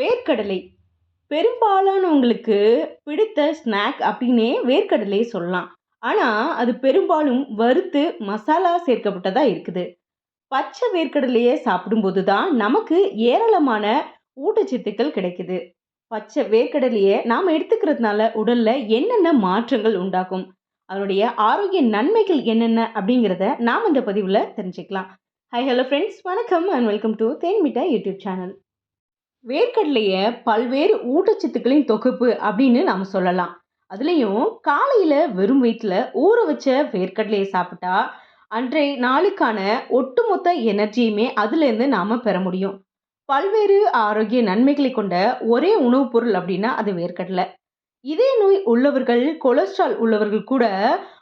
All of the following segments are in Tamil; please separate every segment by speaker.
Speaker 1: வேர்க்கடலை. பெரும்பாலானவங்களுக்கு பிடித்த ஸ்நாக் அப்படின்னே வேர்க்கடலையை சொல்லலாம். ஆனால் அது பெரும்பாலும் வறுத்து மசாலா சேர்க்கப்பட்டதாக இருக்குது. பச்சை வேர்க்கடலையை சாப்பிடும்போது தான் நமக்கு ஏராளமான ஊட்டச்சத்துக்கள் கிடைக்குது. பச்சை வேர்க்கடலையை நாம் எடுத்துக்கிறதுனால உடலில் என்னென்ன மாற்றங்கள் உண்டாகும்? அதனுடைய ஆரோக்கிய நன்மைகள் என்னென்ன அப்படிங்கிறத நாம் இந்த பதிவில் தெரிஞ்சுக்கலாம். ஹை ஹலோ ஃப்ரெண்ட்ஸ் வணக்கம் and welcome to Thenmitta YouTube channel வேர்க்கடலையை பல்வேறு ஊட்டச்சத்துக்களின் தொகுப்பு அப்படின்னு நாம் சொல்லலாம். அதுலேயும் காலையில் வெறும் வயிற்றில் ஊற வச்ச வேர்க்கடலையை சாப்பிட்டா அன்றைய நாளுக்கான ஒட்டுமொத்த எனர்ஜியுமே அதுலேருந்து நாம் பெற முடியும். பல்வேறு ஆரோக்கிய நன்மைகளை கொண்ட ஒரே உணவுப் பொருள் அப்படின்னா அது வேர்க்கடலை. இதே நோய் உள்ளவர்கள் கொலஸ்ட்ரால் உள்ளவர்கள் கூட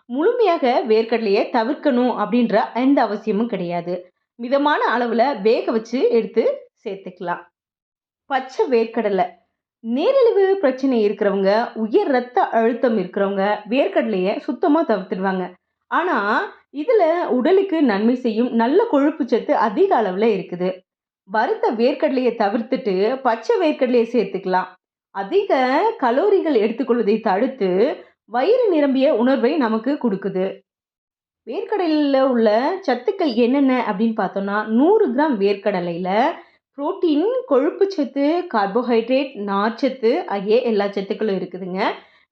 Speaker 1: முழுமையாக வேர்க்கடலையை தவிர்க்கணும் அப்படின்ற எந்த அவசியமும் கிடையாது. மிதமான அளவில் வேக வச்சு எடுத்து சேர்த்துக்கலாம். பச்சை வேர்க்கடலை. நீரிழிவு பிரச்சனை இருக்கிறவங்க உயர் ரத்த அழுத்தம் இருக்கிறவங்க வேர்க்கடலையை சுத்தமாக தவிர்த்துடுவாங்க. ஆனால் இதில் உடலுக்கு நன்மை செய்யும் நல்ல கொழுப்பு சத்து அதிக அளவில் இருக்குது. வறுத்த வேர்க்கடலையை தவிர்த்துட்டு பச்சை வேர்க்கடலையை சேர்த்துக்கலாம். அதிக கலோரிகள் எடுத்துக்கொள்வதை தடுத்து வயிறு நிரம்பிய உணர்வை நமக்கு கொடுக்குது. வேர்க்கடலையில் உள்ள சத்துக்கள் என்னென்ன அப்படின்னு பார்த்தோம்னா நூறு கிராம் வேர்க்கடலையில் புரோட்டீன் கொழுப்பு சத்து கார்போஹைட்ரேட் நார்ச்சத்து ஆகிய எல்லா சத்துக்களும் இருக்குதுங்க.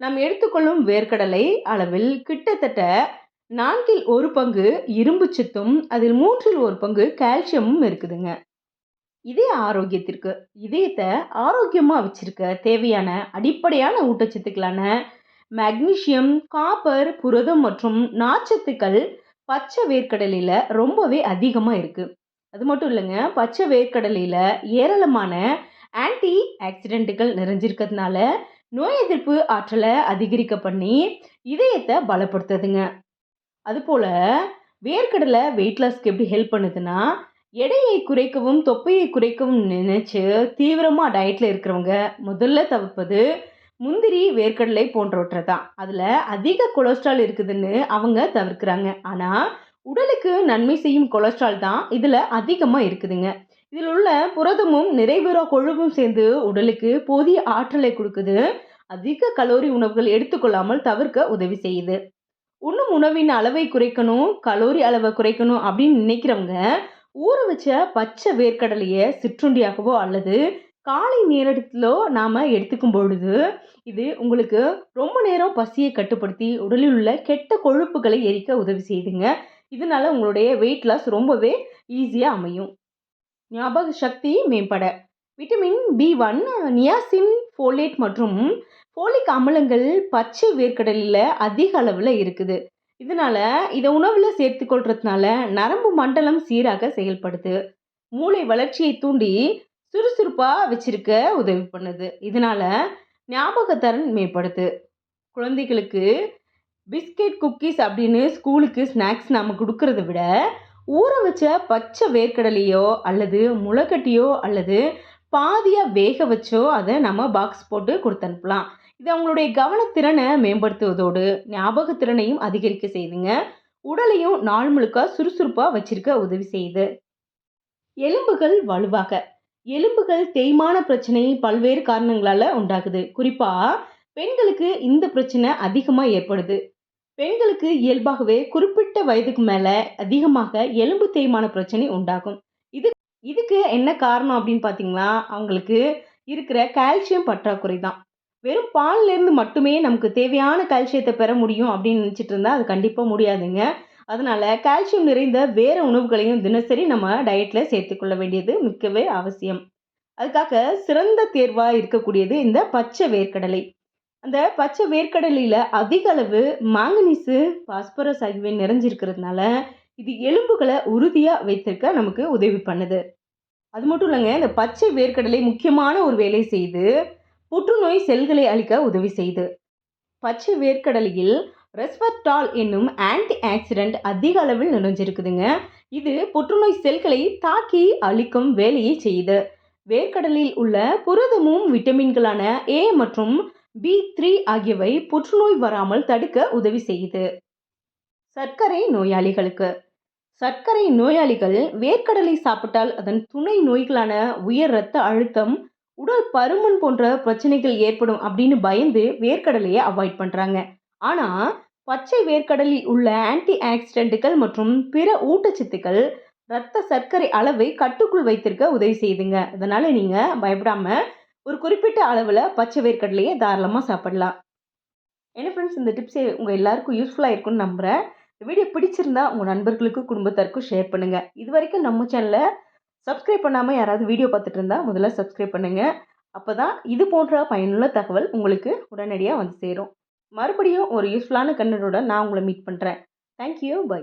Speaker 1: நாம் எடுத்துக்கொள்ளும் வேர்க்கடலை அளவில் கிட்டத்தட்ட நான்கில் ஒரு பங்கு இரும்பு சத்தும் அதில் மூன்றில் ஒரு பங்கு கால்சியமும் இருக்குதுங்க. இதய ஆரோக்கியத்திற்கு இதயத்தை ஆரோக்கியமாக வச்சிருக்க தேவையான அடிப்படையான ஊட்டச்சத்துக்களான மக்னீஷியம் காப்பர் புரதம் மற்றும் நார்ச்சத்துக்கள் பச்சை வேர்க்கடலையில் ரொம்பவே அதிகமாக இருக்குது அது மட்டும் இல்லைங்க பச்சை வேர்க்கடலையில் ஏராளமான ஆன்டி ஆக்சிடென்ட்டுகள் நிறைஞ்சிருக்கிறதுனால நோய் எதிர்ப்பு ஆற்றலை அதிகரிக்க பண்ணி இதயத்தை பலப்படுத்துதுங்க. அதுபோல் வேர்க்கடலை வெயிட் லாஸ்க்கு எப்படி ஹெல்ப் பண்ணுதுன்னா எடையை குறைக்கவும் தொப்பையை குறைக்கவும் நினைச்சு தீவிரமாக டயட்டில் இருக்கிறவங்க முதல்ல தவிர்ப்பது முந்திரி வேர்க்கடலை போன்றவற்றை தான். அதில் அதிக கொலஸ்ட்ரால் இருக்குதுன்னு அவங்க தவிர்க்கிறாங்க. ஆனால் உடலுக்கு நன்மை செய்யும் கொலஸ்ட்ரால் தான் இதில் அதிகமாக இருக்குதுங்க. இதில் உள்ள புரதமும் நிறைவேற கொழுவும் சேர்ந்து உடலுக்கு போதிய ஆற்றலை கொடுக்குது. அதிக கலோரி உணவுகள் எடுத்துக்கொள்ளாமல் தவிர்க்க உதவி செய்யுது. உண்ணும் உணவின் அளவை குறைக்கணும் கலோரி அளவை குறைக்கணும் அப்படின்னு நினைக்கிறவங்க ஊற வச்ச பச்சை வேர்க்கடலையை சிற்றுண்டியாகவோ அல்லது காலை நேரத்திலோ நாம் எடுத்துக்கும் பொழுது இது உங்களுக்கு ரொம்ப நேரம் பசியை கட்டுப்படுத்தி உடலில் உள்ள கெட்ட கொழுப்புகளை எரிக்க உதவி செய்யுதுங்க. இதனால உங்களுடைய வெயிட் லாஸ் ரொம்பவே ஈஸியாக அமையும். ஞாபக சக்தி மேம்பட. Vitamin B one niacin folate மற்றும் ஃபோலிக் அமிலங்கள் பச்சை வேர்க்கடலில் அதிக அளவில் இருக்குது. இதனால் இதை உணவில் சேர்த்துக்கொள்றதுனால நரம்பு மண்டலம் சீராக செயல்படுது. மூளை வளர்ச்சியை தூண்டி சுறுசுறுப்பாக வச்சிருக்க உதவி பண்ணுது. இதனால் ஞாபகத்தரன் மேம்படுது. குழந்தைகளுக்கு பிஸ்கெட் குக்கீஸ் அப்படின்னு ஸ்கூலுக்கு ஸ்நாக்ஸ் நாம் கொடுக்கறத விட ஊற வச்ச பச்சை வேர்க்கடலையோ அல்லது முளைக்கட்டியோ அல்லது பாதியாக வேக வச்சோ அதை நம்ம பாக்ஸ் போட்டு கொடுத்து அனுப்பலாம் இது அவங்களுடைய கவனத்திறனை மேம்படுத்துவதோடு ஞாபகத்திறனையும் அதிகரிக்க செய்யுதுங்க உடலையும் நாள் முழுக்க சுறுசுறுப்பாக வச்சிருக்க உதவி செய்யுது. எலும்புகள் வலுவாக. எலும்புகள் தேய்மான பிரச்சனை பல்வேறு காரணங்களால் உண்டாகுது. குறிப்பாக பெண்களுக்கு இந்த பிரச்சனை அதிகமாக ஏற்படுது. பெண்களுக்கு இயல்பாகவே குறிப்பிட்ட வயதுக்கு மேலே அதிகமாக எலும்பு தேய்மான பிரச்சனை உண்டாகும். இது இதுக்கு என்ன காரணம் அப்படின்னு பார்த்தீங்களா அவங்களுக்கு இருக்கிற கால்சியம் பற்றாக்குறை தான். வெறும் பால்லேருந்து மட்டுமே நமக்கு தேவையான கால்சியத்தை பெற முடியும் அப்படின்னு நினச்சிட்டு இருந்தால் அது கண்டிப்பாக முடியாதுங்க. அதனால் கால்சியம் நிறைந்த வேறு உணவுகளையும் தினசரி நம்ம டயட்டில் சேர்த்துக்கொள்ள வேண்டியது மிக்கவே அவசியம். அதுக்காக சிறந்த தேர்வாக இருக்கக்கூடியது இந்த பச்சை வேர்க்கடலை. அந்த பச்சை வேர்க்கடலையில் அதிக அளவு மாங்கனீஸு பாஸ்பரஸ் ஆகியவை நிறைஞ்சிருக்கிறதுனால இது எலும்புகளை உறுதியாக வைத்திருக்க நமக்கு உதவி பண்ணுது. அது மட்டும் இல்லைங்க இந்த பச்சை வேர்க்கடலை முக்கியமான ஒரு வேலை செய்து புற்றுநோய் செல்களை அழிக்க உதவி செய்து. பச்சை வேர்க்கடலையில் ரெஸ்வர்டால் என்னும் ஆன்டி ஆக்சிடென்ட் அதிக அளவில் நிறைஞ்சிருக்குதுங்க. இது புற்றுநோய் செல்களை தாக்கி அழிக்கும் வேலையை செய்யுது. வேர்க்கடலில் உள்ள புரதமும் விட்டமின்களான ஏ மற்றும் பி த்ரீ ஆகியவை புற்றுநோய் வராமல் தடுக்க உதவி செய்யுது. சர்க்கரை நோயாளிகளுக்கு. சர்க்கரை நோயாளிகள் வேர்க்கடலை சாப்பிட்டால் அதன் துணை நோய்களான உயர் இரத்த அழுத்தம் உடல் பருமன் போன்ற பிரச்சனைகள் ஏற்படும் அப்படின்னு பயந்து வேர்க்கடலையை அவாய்ட் பண்ணுறாங்க ஆனால் பச்சை வேர்க்கடலில் உள்ள ஆன்டி ஆக்சிடென்ட்டுகள் மற்றும் பிற ஊட்டச்சத்துக்கள் இரத்த சர்க்கரை அளவை கட்டுக்குள் வைத்திருக்க உதவி செய்யுதுங்க. அதனால் நீங்கள் பயப்படாமல் ஒரு குறிப்பிட்ட அளவில் பச்சை வேர்க்கடலையே தாராளமாக சாப்பிடலாம். என்ன ஃப்ரெண்ட்ஸ் இந்த டிப்ஸ் உங்கள் எல்லாருக்கும் யூஸ்ஃபுல்லாக இருக்கும்னு நம்புகிறேன் இந்த வீடியோ பிடிச்சிருந்தா உங்கள் நண்பர்களுக்கும் குடும்பத்தாருக்கும் ஷேர் பண்ணுங்கள் இது வரைக்கும் நம்ம சேனலை சப்ஸ்கிரைப் பண்ணாமல் யாராவது வீடியோ பார்த்துட்டு இருந்தால் முதல்ல சப்ஸ்கிரைப் பண்ணுங்கள் அப்போ தான் இது போன்ற பயனுள்ள தகவல் உங்களுக்கு உடனடியாக வந்து சேரும். மறுபடியும் ஒரு யூஸ்ஃபுல்லான கண்டனோட நான் உங்களை மீட் பண்ணுறேன் தேங்க்யூ பை